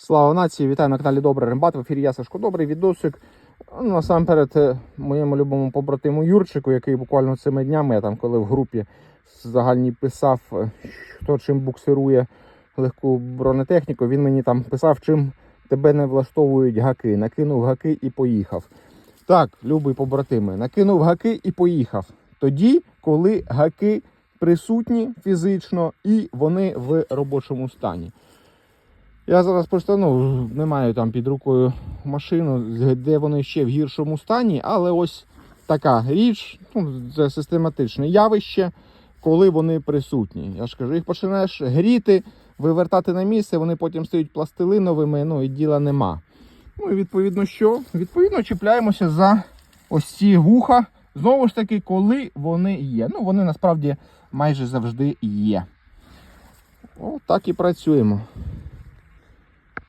Слава нації, вітаю на каналі Добрий Рембат. В ефірі я Сашко Добрий відосик. Ну, Насамперед, е, моєму любому побратиму Юрчику, який буквально цими днями, я там коли в групі загальній писав, е, хто чим буксирує легку бронетехніку, він мені там писав, чим тебе не влаштовують гаки. Накинув гаки і поїхав. Так, любий побратиме, накинув гаки і поїхав. Тоді, коли гаки присутні фізично і вони в робочому стані. Я зараз просто ну, не маю там під рукою машину, де вони ще в гіршому стані, але ось така річ, ну, це систематичне явище, коли вони присутні. Я ж кажу, їх починаєш гріти, вивертати на місце, вони потім стають пластилиновими, ну і діла нема. Ну і відповідно що? Відповідно, чіпляємося за ось ці вуха. Знову ж таки, коли вони є. Ну, вони насправді майже завжди є. О, так і працюємо.